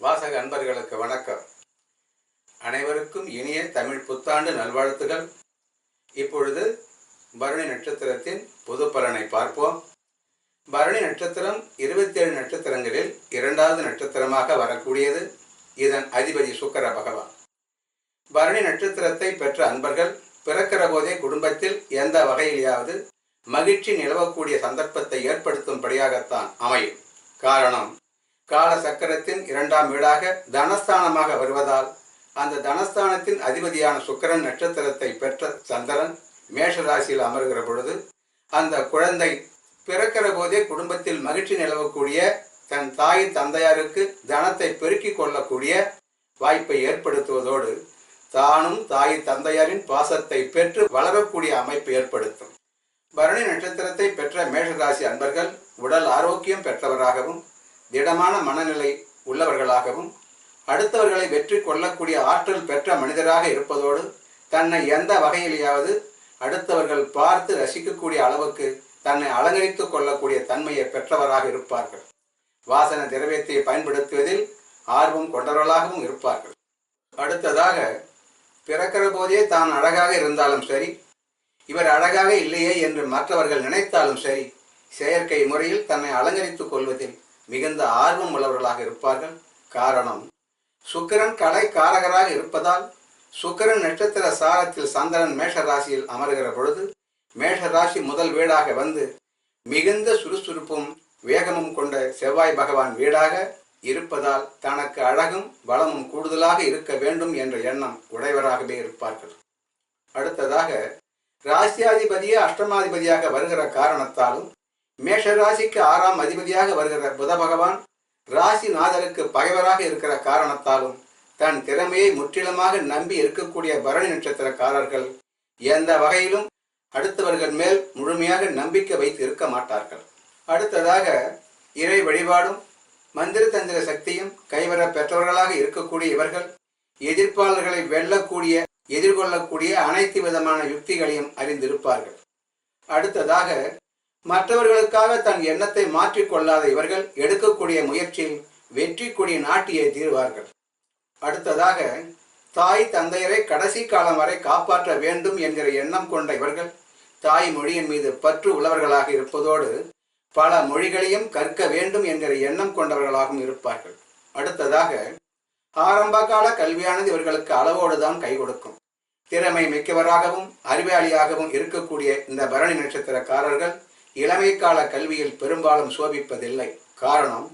வாசக அன்பர்களுக்கு வணக்கம். அனைவருக்கும் இனிய தமிழ் புத்தாண்டு நல்வாழ்த்துகள். இப்பொழுது பரணி நட்சத்திரத்தின் பொது பலனை பார்ப்போம். பரணி நட்சத்திரம் இருபத்தேழு நட்சத்திரங்களில் இரண்டாவது நட்சத்திரமாக வரக்கூடியது. இதன் அதிபதி சுக்கர பகவான். பரணி நட்சத்திரத்தை பெற்ற அன்பர்கள் பிறக்கிற போதே குடும்பத்தில் எந்த வகையிலேயாவது மகிழ்ச்சி நிலவக்கூடிய சந்தர்ப்பத்தை ஏற்படுத்தும்படியாகத்தான் அமையும். காரணம் கால சக்கரத்தின் இரண்டாம் வீடாக தனஸ்தானமாக வருவதால் அந்த தனஸ்தானத்தின் அதிபதியான சுக்கரன் நட்சத்திரத்தை பெற்ற சந்திரன் மேஷ ராசியில் அமர்கிற பொழுது அந்த குழந்தை பிறக்கிற போதே குடும்பத்தில் மகிழ்ச்சி நிலவக்கூடிய தன் தாய் தந்தையாருக்கு தனத்தை பெருக்கிக் கொள்ளக்கூடிய வாய்ப்பை ஏற்படுத்துவதோடு தானும் தாய் தந்தையாரின் பாசத்தை பெற்று வளரக்கூடிய அமைப்பு ஏற்படுத்தும். பரணி நட்சத்திரத்தை பெற்ற மேஷராசி அன்பர்கள் உடல் ஆரோக்கியம் பெற்றவராகவும் திடமான மனநிலை உள்ளவர்களாகவும் அடுத்தவர்களை வெற்றி கொள்ளக்கூடிய ஆற்றல் பெற்ற மனிதராக இருப்பதோடு தன்னை எந்த வகையிலேயாவது அடுத்தவர்கள் பார்த்து ரசிக்கக்கூடிய அளவுக்கு தன்னை அலங்கரித்துக் கொள்ளக்கூடிய தன்மையை பெற்றவராக இருப்பார்கள். வாசன திரவியத்தை பயன்படுத்துவதில் ஆர்வம் கொண்டவர்களாகவும் இருப்பார்கள். அடுத்ததாக பிறக்கிற போதே தான் அழகாக இருந்தாலும் சரி இவர் அழகாக இல்லையே என்று மற்றவர்கள் நினைத்தாலும் சரி செயற்கை முறையில் தன்னை அலங்கரித்துக் கொள்வதில் மிகுந்த ஆர்வம் உள்ளவர்களாக இருப்பார்கள். காரணம் சுக்கிரன் கலை காரகராக இருப்பதால் சுக்கிரன் நட்சத்திர சாரத்தில் சந்திரன் மேஷ ராசியில் அமர்கிற பொழுது மேஷ ராசி முதல் வீடாக வந்து மிகுந்த சுறுசுறுப்பும் வேகமும் கொண்ட செவ்வாய் பகவான் வீடாக இருப்பதால் தனக்கு அழகும் பலமும் கூடுதலாக இருக்க வேண்டும் என்ற எண்ணம் உடையவராகவே இருப்பார்கள். அடுத்ததாக ராசியாதிபதியே அஷ்டமாதிபதியாக வருகிற காரணத்தாலும் மேஷ ராசிக்கு ஆறாம் அதிபதியாக வருகிற புத பகவான். ராசிநாதருக்கு பகைவராக இருக்கிற காரணத்தாலும் தன் திறமையை முற்றிலுமாக நம்பி இருக்கக்கூடிய பரணி நட்சத்திரக்காரர்கள் எந்த வகையிலும் அடுத்தவர்கள் மேல் முழுமையாக நம்பிக்கை வைத்து இருக்க மாட்டார்கள். அடுத்ததாக இறை வழிபாடும் மந்திர தந்திர சக்தியும் கைவர பெற்றவர்களாக இருக்கக்கூடிய இவர்கள் எதிர்ப்பாளர்களை வெல்லக்கூடிய எதிர்கொள்ளக்கூடிய அனைத்து விதமான யுக்திகளையும் அறிந்திருப்பார்கள். அடுத்ததாக மற்றவர்களுக்காக தன் எண்ணத்தை மாற்றிக்கொள்ளாத இவர்கள் எடுக்கக்கூடிய முயற்சியில் வெற்றி கொடி நாட்டியை தீர்வார்கள். அடுத்ததாக தாய் தந்தையரை கடைசி காலம் வரை காப்பாற்ற வேண்டும் என்கிற எண்ணம் கொண்ட இவர்கள் தாய் மொழியின் மீது பற்று உள்ளவர்களாக இருப்பதோடு பல மொழிகளையும் கற்க வேண்டும் என்கிற எண்ணம் கொண்டவர்களாகவும் இருப்பார்கள். அடுத்ததாக ஆரம்ப கால கல்வியானது இவர்களுக்கு அளவோடு தான் கை கொடுக்கும். திறமை மிக்கவராகவும் அறிவாளியாகவும் இருக்கக்கூடிய இந்த பரணி நட்சத்திரக்காரர்கள் இளமை கால கல்வியில் பெரும்பாலும் சோபிப்பதில்லை. காரணம்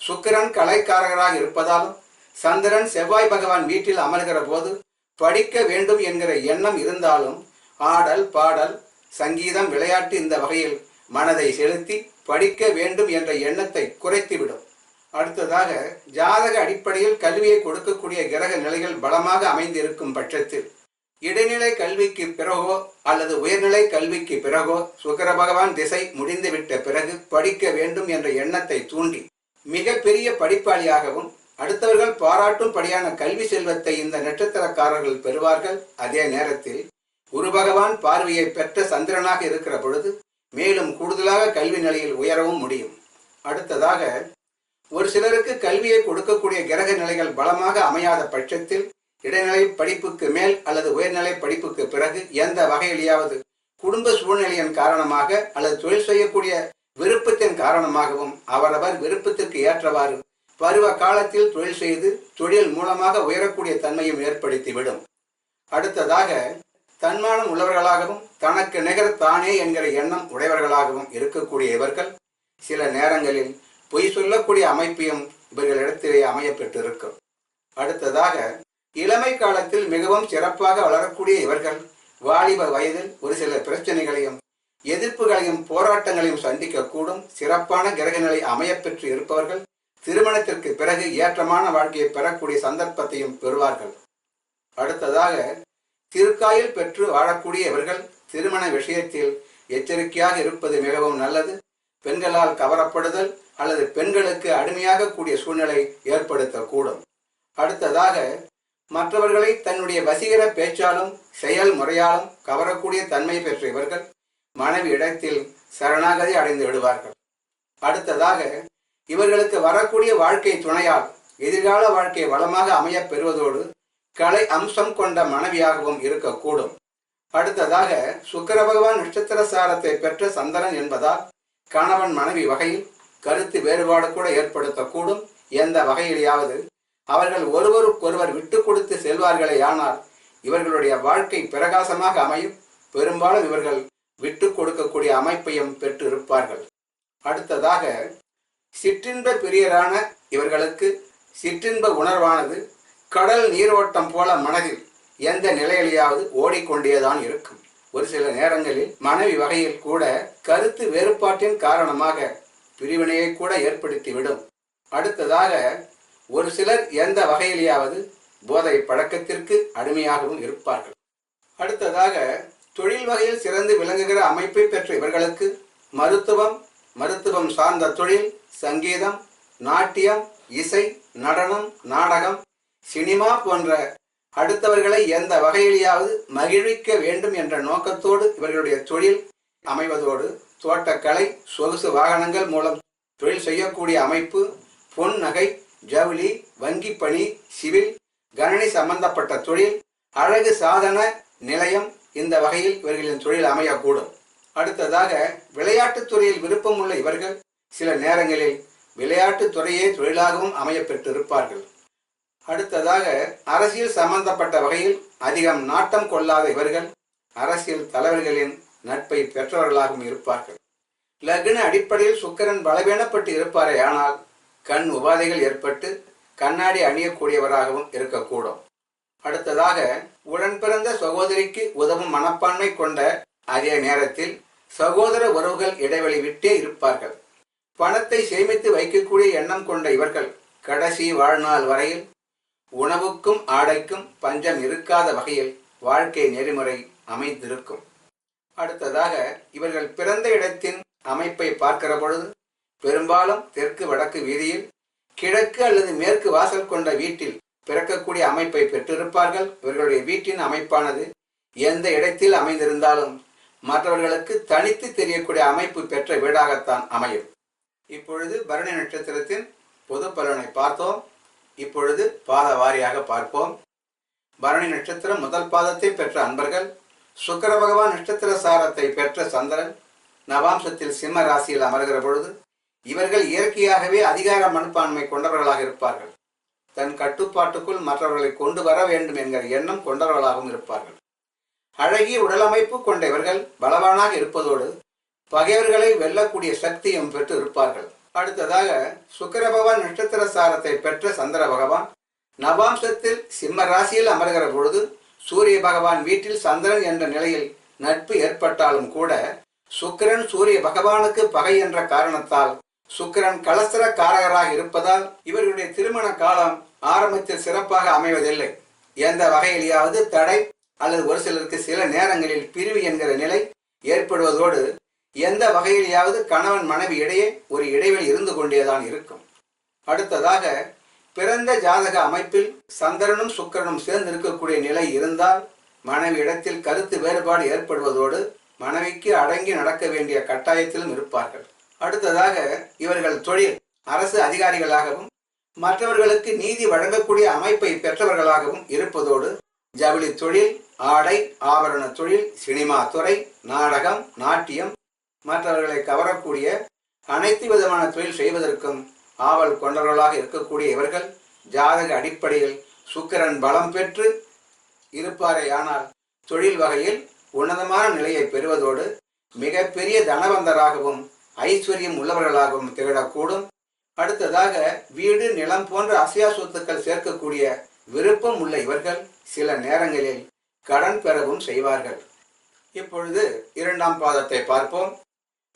சுக்கிரன் கலைக்காரராக இருப்பதாலும் சந்திரன் செவ்வாய் பகவான் வீட்டில் அமர்கிற போது படிக்க வேண்டும் என்கிற எண்ணம் இருந்தாலும் ஆடல் பாடல் சங்கீதம் விளையாட்டு இந்த வகையில் மனதை செலுத்தி படிக்க வேண்டும் என்ற எண்ணத்தை குறைத்துவிடும். அடுத்ததாக ஜாதக அடிப்படையில் கல்வியை கொடுக்கக்கூடிய கிரக நிலைகள் பலமாக அமைந்திருக்கும் பட்சத்தில் இடைநிலை கல்விக்கு பிறகோ அல்லது உயர்நிலை கல்விக்கு பிறகோ சுக்கர பகவான் திசை முடிந்துவிட்ட பிறகு படிக்க வேண்டும் என்ற எண்ணத்தை தூண்டி மிகப்பெரிய படிப்பாளியாகவும் அடுத்தவர்கள் பாராட்டும்படியான கல்வி செல்வத்தை இந்த நட்சத்திரக்காரர்கள் பெறுவார்கள். அதே நேரத்தில் குரு பகவான் பார்வையை பெற்ற சந்திரனாக இருக்கிற பொழுது மேலும் கூடுதலாக கல்வி நிலையில் உயரவும் முடியும். அடுத்ததாக ஒரு சிலருக்கு கல்வியை கொடுக்கக்கூடிய கிரக நிலைகள் பலமாக அமையாத பட்சத்தில் இடைநிலை படிப்புக்கு மேல் அல்லது உயர்நிலை படிப்புக்கு பிறகு எந்த வகையிலேயாவது குடும்ப சூழ்நிலையின் காரணமாக அல்லது தொழில் செய்யக்கூடிய விருப்பத்தின் காரணமாகவும் அவரவர் விருப்பத்திற்கு ஏற்றவாறு பருவ காலத்தில் தொழில் செய்து தொழில் மூலமாக உயரக்கூடிய தன்மையும் ஏற்படுத்திவிடும். அடுத்ததாக தன்மானம் உள்ளவர்களாகவும் தனக்கு நிகர் தானே என்கிற எண்ணம் உடையவர்களாகவும் இருக்கக்கூடிய இவர்கள் சில நேரங்களில் பொய் சொல்லக்கூடிய அமைப்பையும் இவர்களிடத்திலே அமைய பெற்றிருக்கும் அடுத்ததாக இளமை காலத்தில் மிகவும் சிறப்பாக வளரக்கூடிய இவர்கள் வாலிப வயதில் ஒரு சில பிரச்சனைகளையும் எதிர்ப்புகளையும் போராட்டங்களையும் சந்திக்கக்கூடும் சிறப்பான கிரகநிலை அமையப்பெற்று இருப்பவர்கள் திருமணத்திற்கு பிறகு ஏற்றமான வாழ்க்கையை பெறக்கூடிய சந்தர்ப்பத்தையும் பெறுவார்கள். அடுத்ததாக திருக்காயில் பெற்று வாழக்கூடிய இவர்கள் திருமண விஷயத்தில் எச்சரிக்கையாக இருப்பது மிகவும் நல்லது. பெண்களால் கவரப்படுதல் அல்லது பெண்களுக்கு அடிமையாக கூடிய சூழ்நிலை ஏற்படுத்தக்கூடும். அடுத்ததாக மற்றவர்களை தன்னுடைய வசீகர பேச்சாலும் செயல் முறையாலும் கவரக்கூடிய தன்மை பெற்ற இவர்கள் மனைவி இடத்தில் சரணாகதி அடைந்து விடுவார்கள். அடுத்ததாக இவர்களுக்கு வரக்கூடிய வாழ்க்கை துணையால் எதிர்கால வாழ்க்கை வளமாக அமையப் பெறுவதோடு கலை அம்சம் கொண்ட மனைவியாகவும் இருக்கக்கூடும். அடுத்ததாக சுக்கர பகவான் நட்சத்திர சாரத்தை பெற்ற சந்திரன் என்பதால் கணவன் மனைவி வகையில் கருத்து வேறுபாடு கூட ஏற்படுத்தக்கூடும். எந்த வகையிலேயாவது அவர்கள் ஒருவருக்கொருவர் விட்டு கொடுத்து செல்வார்களே ஆனால் இவர்களுடைய வாழ்க்கை பிரகாசமாக அமையும். பெரும்பாலும் இவர்கள் விட்டு கொடுக்கக்கூடிய அமைப்பையும் பெற்று இருப்பார்கள் அடுத்ததாக சிற்றின்ப பிரியரான இவர்களுக்கு சிற்றின்ப உணர்வானது கடல் நீரோட்டம் போல மனதில் எந்த நிலையிலேயாவது ஓடிக்கொண்டேதான் இருக்கும். ஒரு சில நேரங்களில் மனைவி வகையில் கூட கருத்து வேறுபாட்டின் காரணமாக பிரிவினையை கூட ஏற்படுத்திவிடும். அடுத்ததாக ஒரு சிலர் எந்த வகையிலேயாவது போதை பழக்கத்திற்கு அடிமையாகவும் இருப்பார்கள். அடுத்ததாக தொழில் வகையில் சிறந்து விளங்குகிற அமைப்பை பெற்ற இவர்களுக்கு மருத்துவம் மருத்துவம் சார்ந்த தொழில் சங்கீதம் நாட்டியம் இசை நடனம் நாடகம் சினிமா போன்ற அடுத்தவர்களை எந்த வகையிலேயாவது மகிழ்விக்க வேண்டும் என்ற நோக்கத்தோடு இவர்களுடைய தொழில் அமைவதோடு தோட்டக்கலை சொகுசு வாகனங்கள் மூலம் தொழில் செய்யக்கூடிய அமைப்பு பொன் நகை ஜவுளி வங்கி பணி சிவில் கணனி சம்பந்தப்பட்ட தொழில் அழகு சாதன நிலையம் இந்த வகையில் இவர்களின் தொழில் அமையக்கூடும். அடுத்ததாக விளையாட்டுத் துறையில் விருப்பம் உள்ள இவர்கள் சில நேரங்களில் விளையாட்டுத் துறையே தொழிலாகவும் அமைய பெற்றிருப்பார்கள் அடுத்ததாக அரசியல் சம்பந்தப்பட்ட வகையில் அதிகம் நாட்டம் கொள்ளாத இவர்கள் அரசியல் தலைவர்களின் நட்பை பெற்றவர்களாகவும் இருப்பார்கள். லக்ன அடிப்படையில் சுக்கரன் பலவீனப்பட்டு இருப்பாரே ஆனால் கண் உபாதைகள் ஏற்பட்டு கண்ணாடி அணியக்கூடியவராகவும் இருக்கக்கூடும். அடுத்ததாக உடன் பிறந்த சகோதரிக்கு உதவும் மனப்பான்மை கொண்ட அதே நேரத்தில் சகோதர உறவுகள் இடைவெளி விட்டே இருப்பார்கள். பணத்தை சேமித்து வைக்கக்கூடிய எண்ணம் கொண்ட இவர்கள் கடைசி வாழ்நாள் வரையில் உணவுக்கும் ஆடைக்கும் பஞ்சம் இருக்காத வகையில் வாழ்க்கை நெறிமுறை அமைந்திருக்கும். அடுத்ததாக இவர்கள் பிறந்த இடத்தின் அமைப்பை பார்க்கிற பொழுது பெரும்பாலும் தெற்கு வடக்கு வீதியில் கிழக்கு அல்லது மேற்கு வாசல் கொண்ட வீட்டில் பிறக்கக்கூடிய அமைப்பை பெற்றிருப்பார்கள். இவர்களுடைய வீட்டின் அமைப்பானது எந்த இடத்தில் அமைந்திருந்தாலும் மற்றவர்களுக்கு தனித்து தெரியக்கூடிய அமைப்பு பெற்ற வீடாகத்தான் அமையும். இப்பொழுது பரணி நட்சத்திரத்தின் பொது பலனை பார்த்தோம். இப்பொழுது பாத வாரியாக பார்ப்போம். பரணி நட்சத்திரம் முதல் பாதத்தை பெற்ற அன்பர்கள் சுக்கர பகவான் நட்சத்திர சாரத்தை பெற்ற சந்திரன் நவாம்சத்தில் சிம்ம ராசியில் அமர்கிற பொழுது இவர்கள் இயற்கையாகவே அதிகார மனப்பான்மை கொண்டவர்களாக இருப்பார்கள். தன் கட்டுப்பாட்டுக்குள் மற்றவர்களை கொண்டு வர வேண்டும் என்கிற எண்ணம் கொண்டவர்களாகவும் இருப்பார்கள். அழகிய உடலமைப்பு கொண்ட இவர்கள் பலவானாக இருப்பதோடு பகைவர்களை வெல்லக்கூடிய சக்தியும் பெற்று இருப்பார்கள். அடுத்ததாக சுக்கர பகவான் நட்சத்திர சாரத்தை பெற்ற சந்திர பகவான் நவாம்சத்தில் சிம்ம ராசியில் அமர்கிற பொழுது சூரிய பகவான் வீட்டில் சந்திரன் என்ற நிலையில் நட்பு ஏற்பட்டாலும் கூட சுக்கிரன் சூரிய பகவானுக்கு பகை என்ற காரணத்தால் சுக்கிரன் கலசர காரகராக இருப்பதால் இவர்களுடைய திருமண காலம் ஆரம்பத்தில் சிறப்பாக அமைவதில்லை. எந்த வகையிலேயாவது தடை அல்லது ஒரு சிலருக்கு சில நேரங்களில் பிரிவு என்கிற நிலை ஏற்படுவதோடு எந்த வகையிலேயாவது கணவன் மனைவி இடையே ஒரு இடைவெளி இருந்து கொண்டேதான் இருக்கும். அடுத்ததாக பிறந்த ஜாதக அமைப்பில் சந்திரனும் சுக்கிரனும் சேர்ந்து இருக்கக்கூடிய நிலை இருந்தால் மனைவி இடத்தில் கருத்து வேறுபாடு ஏற்படுவதோடு மனைவிக்கு அடங்கி நடக்க வேண்டிய கட்டாயத்திலும் இருப்பார்கள். அடுத்ததாக இவர்கள் தொழில் அரசு அதிகாரிகளாகவும் மற்றவர்களுக்கு நீதி வழங்கக்கூடிய அமைப்பை பெற்றவர்களாகவும் இருப்பதோடு ஜவுளி தொழில் ஆடை ஆபரண தொழில் சினிமா துறை நாடகம் நாட்டியம் மற்றவர்களை கவரக்கூடிய அனைத்து விதமான தொழில் செய்வதற்கும் ஆவல் கொண்டவர்களாக இருக்கக்கூடிய இவர்கள் ஜாதக அடிப்படையில் சுக்கிரன் பலம் பெற்று இருப்பாரே ஆனால் தொழில் வகையில் உன்னதமான நிலையை பெறுவதோடு மிகப்பெரிய தனவந்தராகவும் ஐஸ்வர்யம் உள்ளவர்களாகவும் திகழக்கூடும். அடுத்ததாக வீடு நிலம் போன்ற அசையா சொத்துக்கள் சேர்க்கக்கூடிய விருப்பம் உள்ள இவர்கள் சில நேரங்களில் கடன் பெறவும் செய்வார்கள். இப்பொழுது இரண்டாம் பாதத்தை பார்ப்போம்.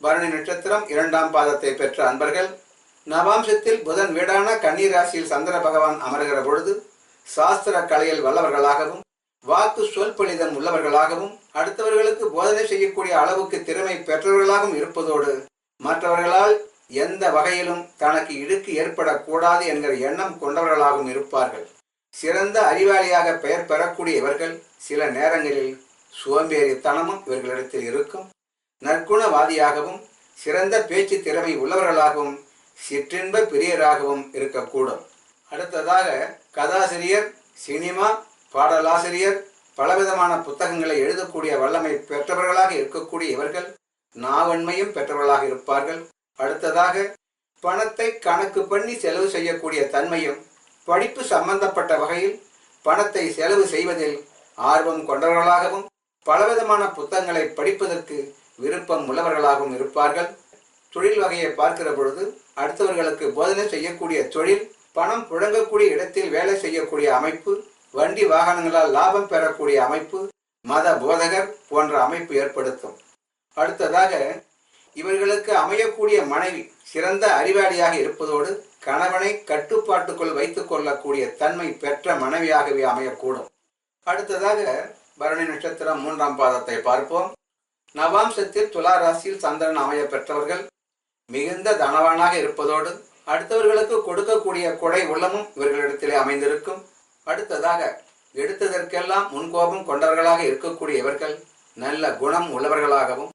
வருண நட்சத்திரம் இரண்டாம் பாதத்தை பெற்ற அன்பர்கள் நவாம்சத்தில் புதன் வீடான கன்னி ராசியில் சந்திர பகவான் அமர்கிற பொழுது சாஸ்திர கலையில் வல்லவர்களாகவும் வாக்கு சொல்பலிதம் உள்ளவர்களாகவும் அடுத்தவர்களுக்கு போதனை செய்யக்கூடிய அளவுக்கு திறமை பெற்றவர்களாகவும் இருப்பதோடு மற்றவர்களால் எந்த வகையிலும் தனக்கு இடுக்கு ஏற்படக்கூடாது என்கிற எண்ணம் கொண்டவர்களாகவும் இருப்பார்கள். சிறந்த அறிவாளியாக பெயர் பெறக்கூடிய இவர்கள் சில நேரங்களில் சோம்பேறித்தனமும் இவர்களிடத்தில் இருக்கும். நற்குணவாதியாகவும் சிறந்த பேச்சு திறமை உள்ளவர்களாகவும் சிற்றின்ப பிரியராகவும் இருக்கக்கூடும். அடுத்ததாக கதாசிரியர் சினிமா பாடலாசிரியர் பலவிதமான புத்தகங்களை எழுதக்கூடிய வல்லமை பெற்றவர்களாக இருக்கக்கூடிய இவர்கள் நாவன்மையும் பெற்றவர்களாக இருப்பார்கள். அடுத்ததாக பணத்தை கணக்கு பண்ணி செலவு செய்யக்கூடிய தன்மையும் படிப்பு சம்பந்தப்பட்ட வகையில் பணத்தை செலவு செய்வதில் ஆர்வம் கொண்டவர்களாகவும் பலவிதமான புத்தகங்களை படிப்பதற்கு விருப்பம் உள்ளவர்களாகவும் இருப்பார்கள். தொழில் வகையை பார்க்கிற பொழுது அடுத்தவர்களுக்கு போதனை செய்யக்கூடிய தொழில் பணம் புழங்கக்கூடிய இடத்தில் வேலை செய்யக்கூடிய அமைப்பு வண்டி வாகனங்களால் லாபம் பெறக்கூடிய அமைப்பு மத போதகர் போன்ற அமைப்பு ஏற்படுத்தும். அடுத்ததாக இவர்களுக்கு அமையக்கூடிய மனைவி சிறந்த அறிவாளியாக இருப்பதோடு கணவனை கட்டுப்பாட்டுக்குள் வைத்துக் கொள்ளக்கூடிய தன்மை பெற்ற மனைவியாகவே அமையக்கூடும். அடுத்ததாக பரணி நட்சத்திரம் மூன்றாம் பாதத்தை பார்ப்போம். நவாம்சத்தில் துலா ராசியில் சந்திரன் அமைய பெற்றவர்கள் மிகுந்த தனவானாக இருப்பதோடு அடுத்தவர்களுக்கு கொடுக்கக்கூடிய கொடை உள்ளமும் இவர்களிடத்திலே அமைந்திருக்கும். அடுத்ததாக எடுத்ததற்கெல்லாம் முன்கோபம் கொண்டவர்களாக இருக்கக்கூடிய இவர்கள் நல்ல குணம் உள்ளவர்களாகவும்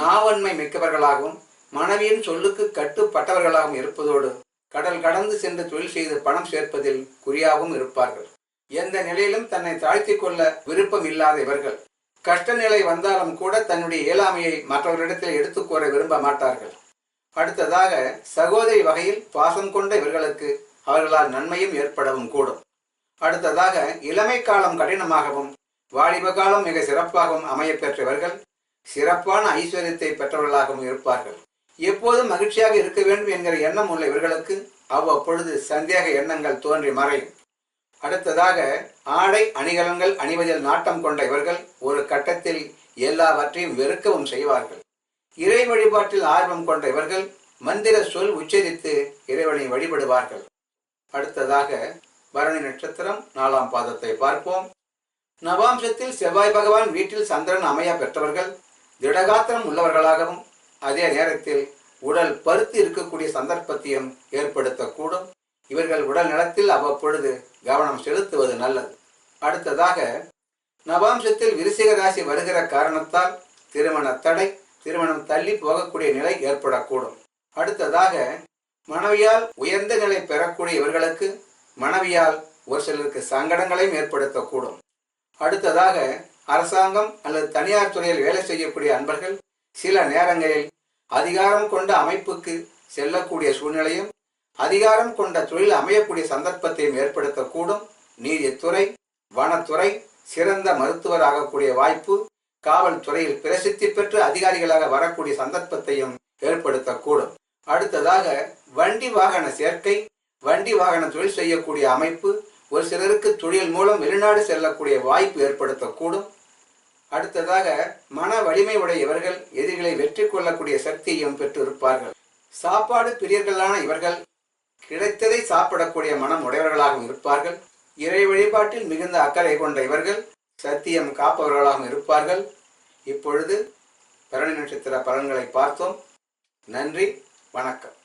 நாவன்மை மிக்கவர்களாகவும் மனைவியின் சொல்லுக்கு கட்டுப்பட்டவர்களாகவும் இருப்பதோடு கடல் கடந்து சென்று தொழில் செய்து பணம் சேர்ப்பதில் குறியாகவும் இருப்பார்கள். எந்த நிலையிலும் தன்னை தாழ்த்திக் கொள்ள விருப்பம் இல்லாத இவர்கள். கஷ்ட நிலை வந்தாலும் கூட தன்னுடைய இயலாமையை மற்றவர்களிடத்தில் எடுத்துக்கூற விரும்ப மாட்டார்கள். அடுத்ததாக சகோதரி வகையில் பாசம் கொண்ட இவர்களுக்கு அவர்களால் நன்மையும் ஏற்படவும் கூடும். அடுத்ததாக இளமை காலம் கடினமாகவும் வாலிப காலம் மிக சிறப்பாகவும் அமையப்பெற்றவர்கள் சிறப்பான ஐஸ்வர்யத்தை பெற்றவர்களாகவும் இருப்பார்கள். எப்போதும் மகிழ்ச்சியாக இருக்க வேண்டும் என்கிற எண்ணம் உள்ள இவர்களுக்கு அவ்வப்பொழுது சந்தேக எண்ணங்கள் தோன்றி மறையும். அடுத்ததாக ஆடை அணிகலன்கள் அணிவதில் நாட்டம் கொண்ட இவர்கள் ஒரு கட்டத்தில் எல்லாவற்றையும் வெறுக்கவும் செய்வார்கள். இறை வழிபாட்டில் ஆர்வம் கொண்ட இவர்கள் மந்திர சொல் உச்சரித்து இறைவனை வழிபடுவார்கள். அடுத்ததாக பரணி நட்சத்திரம் நாலாம் பாதத்தை பார்ப்போம். நவாம்சத்தில் செவ்வாய் பகவான் வீட்டில் சந்திரன் அமைய பெற்றவர்கள் திடகாத்திரம் உள்ளவர்களாகவும் அதே நேரத்தில் உடல் பருத்து இருக்கக்கூடிய சந்தர்ப்பத்தையும் ஏற்படுத்தக்கூடும். இவர்கள் உடல் நலத்தில் அவ்வப்பொழுது கவனம் செலுத்துவது நல்லது. அடுத்ததாக நவாம்சத்தில் விருச்சிக ராசி வருகிற காரணத்தால் திருமண தடை திருமணம் தள்ளி போகக்கூடிய நிலை ஏற்படக்கூடும். அடுத்ததாக மனைவியால் உயர்ந்த நிலை பெறக்கூடிய இவர்களுக்கு மனைவியால் ஒரு சிலருக்கு சங்கடங்களையும் ஏற்படுத்தக்கூடும். அடுத்ததாக அரசாங்கம் அல்லது தனியார் துறையில் வேலை செய்யக்கூடிய அன்பர்கள் சில நேரங்களில் அதிகாரம் கொண்ட அமைப்புக்கு செல்லக்கூடிய சூழ்நிலையும் அதிகாரம் கொண்ட தொழில் அமையக்கூடிய சந்தர்ப்பத்தையும் ஏற்படுத்தக்கூடும். நீதித்துறை வனத்துறை சிறந்த மருத்துவர் ஆகக்கூடிய வாய்ப்பு காவல்துறையில் பிரசித்தி பெற்று அதிகாரிகளாக வரக்கூடிய சந்தர்ப்பத்தையும் ஏற்படுத்தக்கூடும். அடுத்ததாக வண்டி வாகன சேர்க்கை வண்டி வாகன தொழில் செய்யக்கூடிய அமைப்பு ஒரு சிலருக்கு தொழில் மூலம் வெளிநாடு செல்லக்கூடிய வாய்ப்பு ஏற்படுத்தக்கூடும். அடுத்ததாக மன வலிமை உடையவர்கள் எதிரிகளை வெற்றி கொள்ளக்கூடிய சக்தியையும் பெற்றிருப்பார்கள். சாப்பாடு பிரியர்களான இவர்கள் கிடைத்ததை சாப்பிடக்கூடிய மனம் உடையவர்களாகவும் இருப்பார்கள். இறை வழிபாட்டில் மிகுந்த அக்கறை கொண்ட இவர்கள் சத்தியம் காப்பவர்களாகவும் இருப்பார்கள். இப்பொழுது பரணி நட்சத்திர பலன்களை பார்த்தோம். நன்றி வணக்கம்.